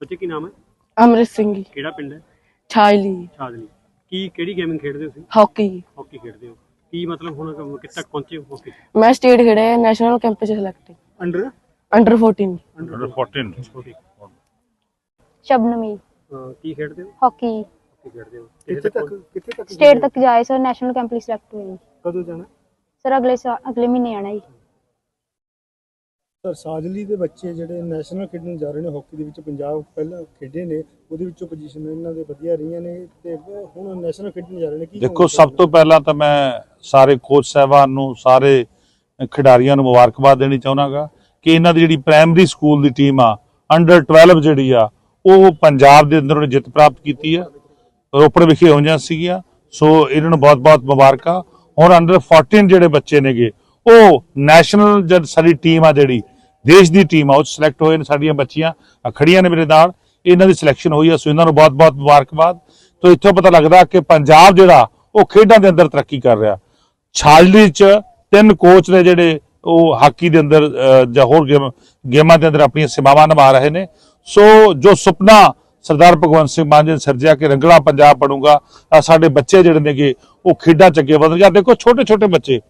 ਬੱਚੇ ਕੀ ਨਾਮ ਹੈ? ਅਮਰਿਤ ਸਿੰਘ ਜੀ। ਕਿਹੜਾ ਪਿੰਡ ਹੈ? ਛਾਜਲੀ। ਛਾਜਲੀ। ਕੀ ਕਿਹੜੀ ਗੇਮਿੰਗ ਖੇਡਦੇ ਹੋ ਤੁਸੀਂ? ਹਾਕੀ। ਹਾਕੀ ਖੇਡਦੇ ਹੋ। ਕੀ ਮਤਲਬ ਹੁਣ ਕਿੱਥੇ ਤੱਕ ਪਹੁੰਚੇ ਹੋ ਹਾਕੀ? ਮੈਂ ਸਟੇਟ ਖੇਡਿਆ ਨੈਸ਼ਨਲ ਕੈਂਪ ਚ ਸਿਲੈਕਟ ਅੰਡਰ ਅੰਡਰ 14 ਅੰਡਰ 14 ਛੋਟੀ ਸ਼ਬਨਮੀ। ਕੀ ਖੇਡਦੇ ਹੋ? ਹਾਕੀ। ਹਾਕੀ ਖੇਡਦੇ ਹੋ। ਕਿੱਥੇ ਤੱਕ ਕਿੱਥੇ ਤੱਕ ਸਟੇਟ ਤੱਕ ਜਾਏ ਸਰ ਨੈਸ਼ਨਲ ਕੈਂਪ ਲਈ ਸਿਲੈਕਟ ਹੋਏ ਕਦੋਂ ਜਾਣਾ? ਸਰ ਅਗਲੇ ਸਾਲ ਅਗਲੇ ਮਹੀਨੇ ਆਣਾ ਜੀ। ਸਰ ਸਾਜਲੀ ਦੇ ਬੱਚੇ ਜਿਹੜੇ ਨੈਸ਼ਨਲ ਖੇਡਣ ਜਾ ਰਹੇ ਨੇ ਹਾਕੀ ਦੇ ਵਿੱਚ ਪੰਜਾਬ ਪਹਿਲਾਂ ਖੇਡੇ ਨੇ ਉਹਦੇ ਵਿੱਚੋਂ ਪੋਜੀਸ਼ਨ ਇਹਨਾਂ ਦੇ ਵਧੀਆ ਰਹੀਆਂ ਨੇ ਤੇ ਹੁਣ ਨੈਸ਼ਨਲ ਖੇਡਣ ਜਾ ਰਹੇ ਨੇ ਕੀ ਦੇਖੋ ਸਭ ਤੋਂ ਪਹਿਲਾਂ ਤਾਂ ਮੈਂ ਸਾਰੇ ਕੋਚ ਸਾਹਿਬਾਨ ਨੂੰ ਸਾਰੇ ਖਿਡਾਰੀਆਂ ਨੂੰ ਮੁਬਾਰਕਬਾਦ ਦੇਣੀ ਚਾਹੁੰਦਾਗਾ ਕਿ ਇਹਨਾਂ ਦੀ ਜਿਹੜੀ ਪ੍ਰਾਇਮਰੀ ਸਕੂਲ ਦੀ ਟੀਮ ਆ ਅੰਡਰ 12 ਜਿਹੜੀ ਆ ਉਹ ਪੰਜਾਬ ਦੇ ਅੰਦਰ ਉਹਨੇ ਜਿੱਤ ਪ੍ਰਾਪਤ ਕੀਤੀ ਆ। ਰੋਪੜ ਵਿਖੇ ਹੋਈਆਂ ਸੀਗੀਆਂ ਸੋ ਇਹਨਾਂ ਨੂੰ ਬਹੁਤ-ਬਹੁਤ ਮੁਬਾਰਕਾਂ। ਹੁਣ ਅੰਡਰ 14 ਜਿਹੜੇ ਬੱਚੇ ਨੇਗੇ ਉਹ ਨੈਸ਼ਨਲ ਜਦ ਸਾਡੀ ਟੀਮ ਆ ਜਿਹੜੀ ਦੇਸ਼ ਦੀ ਟੀਮ ਆ, ਉਹ ਸਿਲੈਕਟ ਹੋਏ ਨੇ ਸਾਡੀਆਂ ਬੱਚੀਆਂ ਖੜੀਆਂ ਨੇ ਮੇਰੇ ਨਾਲ, ਇਹਨਾਂ ਦੀ ਸਿਲੈਕਸ਼ਨ ਹੋਈ ਆ, ਸੋ ਇਹਨਾਂ ਨੂੰ ਬਹੁਤ-ਬਹੁਤ ਮੁਬਾਰਕਬਾਦ। ਤੋ ਇੱਥੋਂ ਪਤਾ ਲੱਗਦਾ ਕਿ ਪੰਜਾਬ ਜਿਹੜਾ, ਉਹ ਖੇਡਾਂ ਦੇ ਅੰਦਰ ਤਰੱਕੀ ਕਰ ਰਿਹਾ। ਛਾਜਲੀ ਚ ਤਿੰਨ ਕੋਚ ਨੇ ਜਿਹੜੇ, ਉਹ ਹਾਕੀ ਦੇ ਅੰਦਰ ਜਾਂ ਹੋਰ ਗੇਮ, ਗੇਮਾਂ ਦੇ ਅੰਦਰ ਆਪਣੀਆਂ ਸੇਵਾਵਾਂ ਨਿਭਾ ਰਹੇ ਨੇ। ਸੋ ਜੋ ਸੁਪਨਾ ਸਰਦਾਰ ਭਗਵੰਤ ਸਿੰਘ ਮਾਨ ਜੀ ਨੇ ਸਿਰਜਿਆ ਕਿ ਰੰਗਲਾ ਪੰਜਾਬ ਬਣੂਗਾ, ਆਹ ਸਾਡੇ ਬੱਚੇ ਜਿਹੜੇ ਨੇਗੇ, ਉਹ ਖੇਡਾਂ ਚ ਅੱਗੇ ਵਧਣਗੇ। ਦੇਖੋ ਛੋਟੇ ਛੋਟੇ ਬੱਚੇ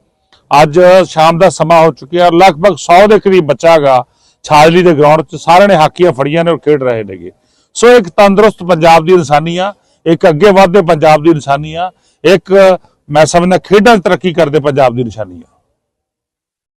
ਅੱਜ ਸ਼ਾਮ ਦਾ ਸਮਾਂ ਹੋ ਚੁੱਕਿਆ ਲਗਭਗ 100 ਦੇ ਕਰੀਬ ਬੱਚਾ ਹੈਗਾ ਛਾਜਲੀ ਦੇ ਗਰਾਊਂਡ 'ਚ ਸਾਰਿਆਂ ਨੇ ਹਾਕੀਆਂ ਫੜੀਆਂ ਨੇ ਔਰ ਖੇਡ ਰਹੇ ਨੇਗੇ। ਸੋ ਇੱਕ ਤੰਦਰੁਸਤ ਪੰਜਾਬ ਦੀ ਇਨਸਾਨੀ ਆ, ਇੱਕ ਅੱਗੇ ਵਧਦੇ ਪੰਜਾਬ ਦੀ ਇਨਸਾਨੀ ਆ, ਇੱਕ ਮੈਂ ਸਮਝਦਾ ਖੇਡਾਂ ਤਰੱਕੀ ਕਰਦੇ ਪੰਜਾਬ ਦੀ ਨਿਸ਼ਾਨੀ ਆ।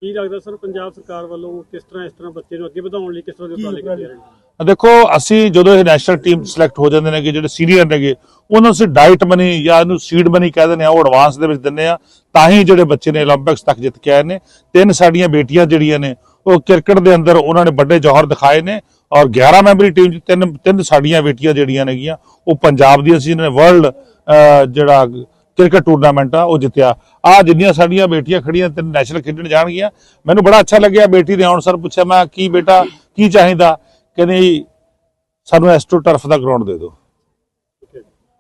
ਕੀ ਲੱਗਦਾ ਸਰ, ਪੰਜਾਬ ਸਰਕਾਰ ਵੱਲੋਂ ਕਿਸ ਤਰ੍ਹਾਂ ਇਸ ਤਰ੍ਹਾਂ ਬੱਚੇ ਨੂੰ ਅੱਗੇ ਵਧਾਉਣ ਲਈ ਕਿਸ ਤਰ੍ਹਾਂ ਦੇ ਉਪਰਾਲੇ ਕੀਤੇ ਜਾ ਰਹੇ ਨੇ? ਦੇਖੋ, ਅਸੀਂ ਜਦੋਂ ਇਹ ਨੈਸ਼ਨਲ ਟੀਮ ਸਿਲੈਕਟ ਹੋ ਜਾਂਦੇ ਨੇ ਕਿ ਜਿਹੜੇ ਸੀਨੀਅਰ ਨੇਗੇ, ਉਹਨਾਂ ਨੂੰ ਅਸੀਂ ਡਾਈਟ ਮਨੀ ਜਾਂ ਇਹਨੂੰ ਸੀਡ ਮਨੀ ਕਹਿ ਦਿੰਦੇ ਆ ਉਹ ਐਡਵਾਂਸ ਦੇ ਵਿੱਚ ਦਿੰਦੇ ਆ ਤਾਂ ਹੀ ਜਿਹੜੇ ਬੱਚੇ ਨੇ 올림픽ਸ ਤੱਕ ਜਿੱਤ ਕੇ ਆਏ ਨੇ। ਤਿੰਨ ਸਾਡੀਆਂ ਬੇਟੀਆਂ ਜਿਹੜੀਆਂ ਨੇ, ਉਹ ਕ੍ਰਿਕਟ ਦੇ ਅੰਦਰ ਉਹਨਾਂ ਨੇ ਵੱਡੇ ਜੋਹਰ ਦਿਖਾਏ ਨੇ। ਔਰ 11 ਮੈਂਬਰੀ ਟੀਮ ਚ ਤਿੰਨ ਤਿੰਨ ਸਾਡੀਆਂ ਬੇਟੀਆਂ ਜਿਹੜੀਆਂ ਨੇਗੀਆਂ, ਉਹ ਪੰਜਾਬ ਦੀਆਂ ਸੀ ਇਹਨਾਂ ਨੇ ਵਰਲਡ ਜਿਹੜਾ ਕ੍ਰਿਕਟ ਟੂਰਨਾਮੈਂਟ ਆ, ਉਹ ਜਿੱਤਿਆ। ਆ ਜਿੰਨੀਆਂ ਸਾਡੀਆਂ ਬੇਟੀਆਂ ਖੜੀਆਂ, ਤਿੰਨ ਨੈਸ਼ਨਲ ਖੇਡਣ ਜਾਣਗੀਆਂ। ਮੈਨੂੰ ਬੜਾ ਅੱਛਾ ਲੱਗਿਆ ਬੇਟੀ ਦੇ ਆਉਣ ਸਰ ਪੁੱਛਿਆ, ਮੈਂ ਕੀ ਬੇਟਾ, ਕੀ ਚਾਹੀਦਾ? ਕਹਿੰਦੇ ਜੀ, ਸਾਨੂੰ ਐਸਟੋ ਟਰਫ ਦਾ ਗਰਾਊਂਡ ਦੇ ਦਿਓ।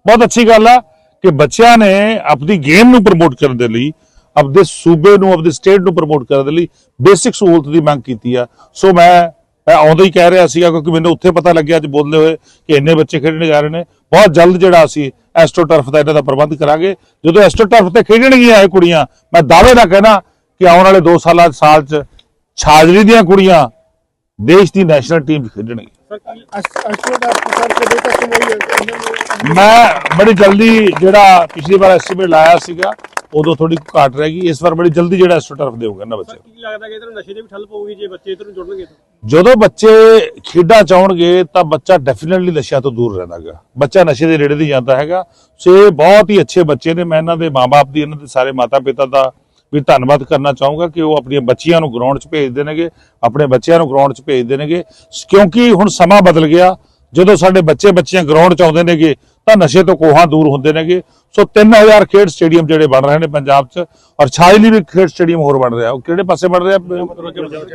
ਬਹੁਤ ਅੱਛੀ ਗੱਲ ਆ ਕਿ ਬੱਚਿਆਂ ਨੇ ਆਪਣੀ ਗੇਮ ਨੂੰ ਪ੍ਰਮੋਟ ਕਰਨ ਦੇ ਲਈ ਆਪਦੇ ਸੂਬੇ ਨੂੰ ਆਪਦੇ ਸਟੇਟ ਨੂੰ ਪ੍ਰਮੋਟ ਕਰਨ ਦੇ ਲਈ ਬੇਸਿਕ ਸਹੂਲਤ ਦੀ ਮੰਗ ਕੀਤੀ ਆ। ਸੋ ਮੈਂ ਮੈਂ ਆਉਂਦਾ ਹੀ ਕਹਿ ਰਿਹਾ ਸੀਗਾ ਕਿਉਂਕਿ ਮੈਨੂੰ ਉੱਥੇ ਪਤਾ ਲੱਗਿਆ ਅੱਜ ਬੋਲਦੇ ਹੋਏ ਕਿ ਇੰਨੇ ਬੱਚੇ ਖੇਡਣ ਜਾ ਰਹੇ ਨੇ। ਬਹੁਤ ਜਲਦ ਜਿਹੜਾ ਅਸੀਂ ਐਸਟੋ ਟਰਫ ਦਾ ਇਹਨਾਂ ਦਾ ਪ੍ਰਬੰਧ ਕਰਾਂਗੇ। ਜਦੋਂ ਐਸਟੋ ਟਰਫ ਤੇ ਖੇਡਣਗੀਆਂ ਇਹ ਕੁੜੀਆਂ ਮੈਂ ਦਾਅਵੇ ਨਾਲ ਕਹਿਣਾ ਕਿ ਆਉਣ ਵਾਲੇ 2 ਸਾਲਾਂ ਸਾਲ ਚ ਛਾਜਰੀ ਦੀਆਂ ਕੁੜੀਆਂ ਦੇਸ਼ ਦੀ ਨੈਸ਼ਨਲ ਟੀਮ ਦਾ ਨੂੰ ਮੈਂ ਬੜੀ ਜਲਦੀ ਜਿਹੜਾ ਪਿਛਲੀ ਵਾਰ ਐਸਟੀਮੇਟ ਲਾਇਆ ਸੀਗਾ ਉਦੋਂ ਥੋੜੀ ਘਾਟ ਰਹਿ ਗਈ। ਇਸ ਵਾਰ ਬੜੀ ਜਲਦੀ ਜਿਹੜਾ ਐਸਟੋ ਟਰਫ ਦੇਊਗਾ। ਨਾ ਬੱਚੇ ਕੀ ਲੱਗਦਾ ਕਿ ਇਧਰ ਨਸ਼ੇ ਦੇ ਵੀ ਠੱਲ ਪਊਗੀ ਜੇ ਬੱਚੇ ਇਧਰ ਨੂੰ ਜੁੜਨਗੇ ਜਦੋਂ ਬੱਚੇ ਖੇਡਾਂ ਚਾਹਣਗੇ ਤਾਂ ਬੱਚਾ ਡੈਫੀਨਿਟਲੀ ਨਸ਼ਿਆਂ ਤੋਂ ਦੂਰ ਰਹਿੰਦਾਗਾ। ਬੱਚਾ ਨਸ਼ੇ ਦੇ ਨੇੜੇ ਨਹੀਂ ਜਾਂਦਾ ਹੈਗਾ। ਸੋ ਇਹ ਬਹੁਤ ਹੀ ਅੱਛੇ ਬੱਚੇ ਨੇ। ਮੈਂ ਇਹਨਾਂ ਦੇ ਮਾਪੇ ਦੀ ਇਹਨਾਂ ਦੇ ਸਾਰੇ ਮਾਤਾ ਪਿਤਾ ਦਾ ਵੀ ਧੰਨਵਾਦ ਕਰਨਾ ਚਾਹੂੰਗਾ ਕਿ ਉਹ ਆਪਣੀਆਂ ਬੱਚੀਆਂ ਨੂੰ ਗਰਾਊਂਡ 'ਚ ਭੇਜਦੇ ਨੇਗੇ ਆਪਣੇ ਬੱਚਿਆਂ ਨੂੰ ਗਰਾਊਂਡ 'ਚ ਭੇਜਦੇ ਨੇਗੇ ਕਿਉਂਕਿ ਹੁਣ ਸਮਾਂ ਬਦਲ ਗਿਆ, ਜਦੋਂ ਸਾਡੇ ਬੱਚੇ ਬੱਚੀਆਂ ਗਰਾਊਂਡ 'ਚ ਆਉਂਦੇ ਨੇਗੇ, ਤਾਂ ਨਸ਼ੇ ਤੋਂ ਕੋਹਾਂ ਦੂਰ ਹੁੰਦੇ ਨੇਗੇ। ਸੋ 3000 ਖੇਡ ਸਟੇਡੀਅਮ ਜਿਹੜੇ ਬਣ ਰਹੇ ਨੇ ਪੰਜਾਬ 'ਚ, ਔਰ ਛਾਜਲੀ ਵੀ ਖੇਡ ਸਟੇਡੀਅਮ ਹੋਰ ਬਣ ਰਿਹਾ। ਉਹ ਕਿਹੜੇ ਪਾਸੇ ਬਣ ਰਿਹਾ?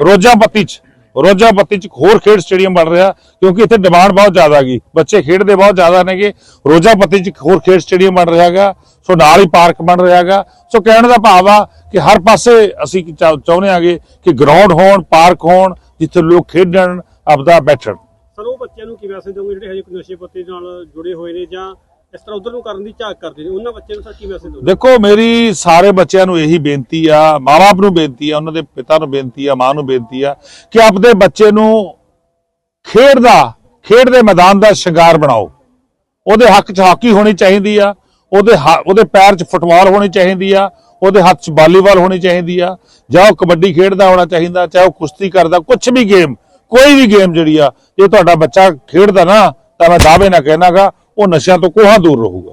ਰੋਜਾ ਪੱਤੀ 'ਚ। ਰੋਜਾ ਪੱਤੀ 'ਚ ਇੱਕ ਹੋਰ ਖੇਡ ਸਟੇਡੀਅਮ ਬਣ ਰਿਹਾ, ਕਿਉਂਕਿ ਇੱਥੇ ਡਿਮਾਂਡ ਬਹੁਤ ਜ਼ਿਆਦਾ ਹੈਗੀ। ਬੱਚੇ ਖੇਡਦੇ ਬਹੁਤ ਜ਼ਿਆਦਾ ਨੇਗੇ। ਰੋਜਾ ਪੱਤੀ 'ਚ ਇੱਕ ਹੋਰ ਖੇਡ ਸਟੇਡੀਅਮ ਬਣ ਰਿਹਾ ਹੈਗਾ। ਸੋ ਨਾਲ ਹੀ ਪਾਰਕ ਬਣ ਰਿਹਾ ਹੈਗਾ। ਸੋ ਕਹਿਣ ਦਾ ਭਾਵ ਆ ਕਿ ਹਰ ਪਾਸੇ ਅਸੀਂ ਚਾਹੁੰਦੇ ਆਗੇ ਕਿ ਗਰਾਊਂਡ ਹੋਣ ਪਾਰਕ ਹੋਣ ਜਿੱਥੇ ਲੋਕ ਖੇਡਣ ਆਪਦਾ ਬੈਠਣ। ਸਰ ਉਹ ਬੱਚਿਆਂ ਨੂੰ ਕੀ ਮੈਸੇਜ ਦਿਓਗੇ ਜਿਹੜੇ ਹਜੇ ਨਸ਼ੇ ਪੱਤੇ ਨਾਲ ਜੁੜੇ ਹੋਏ ਨੇ ਜਾਂ ਇਸ ਤਰ੍ਹਾਂ ਉਧਰ ਨੂੰ ਕਰਨ ਦੀ ਝਾਕ ਕਰਦੇ ਨੇ? ਉਹਨਾਂ ਬੱਚਿਆਂ ਨੂੰ ਸਰ ਕੀ ਮੈਸੇਜ ਦਿਓਗੇ? ਦੇਖੋ ਮੇਰੀ ਸਾਰੇ ਬੱਚਿਆਂ ਨੂੰ ਇਹੀ ਬੇਨਤੀ ਆ ਮਾਪੇ ਨੂੰ ਬੇਨਤੀ ਆ ਉਹਨਾਂ ਦੇ ਪਿਤਾ ਨੂੰ ਬੇਨਤੀ ਆ ਮਾਂ ਨੂੰ ਬੇਨਤੀ ਆ ਕਿ ਆਪਦੇ ਬੱਚੇ ਨੂੰ ਖੇਡ ਦਾ ਖੇਡ ਦੇ ਮੈਦਾਨ ਦਾ ਸ਼ਿੰਗਾਰ ਬਣਾਓ। ਉਹਦੇ ਹੱਕ 'ਚ ਹਾਕੀ ਹੋਣੀ ਚਾਹੀਦੀ ਆ। ਉਹਦੇ ਹ- ਉਹਦੇ ਪੈਰ 'ਚ ਫੁੱਟਬਾਲ ਹੋਣੀ ਚਾਹੀਦੀ ਆ, ਉਹਦੇ ਹੱਥ 'ਚ ਵਾਲੀਬਾਲ ਹੋਣੀ ਚਾਹੀਦੀ ਆ, ਜਾਂ ਉਹ ਕਬੱਡੀ ਖੇਡਦਾ ਹੋਣਾ ਚਾਹੀਦਾ, ਚਾਹੇ ਉਹ ਕੁਸ਼ਤੀ ਕਰਦਾ ਕੁਝ ਵੀ ਗੇਮ, ਕੋਈ ਵੀ ਗੇਮ ਜਿਹੜੀ ਆ, ਜੇ ਤੁਹਾਡਾ ਬੱਚਾ ਖੇਡਦਾ ਨਾ, ਤਾਂ ਮੈਂ ਦਾਅਵੇ ਨਾਲ ਕਹਿਣਾਗਾ ਉਹ ਨਸ਼ਿਆਂ ਤੋਂ ਕੋਹਾਂ ਦੂਰ ਰਹੂਗਾ।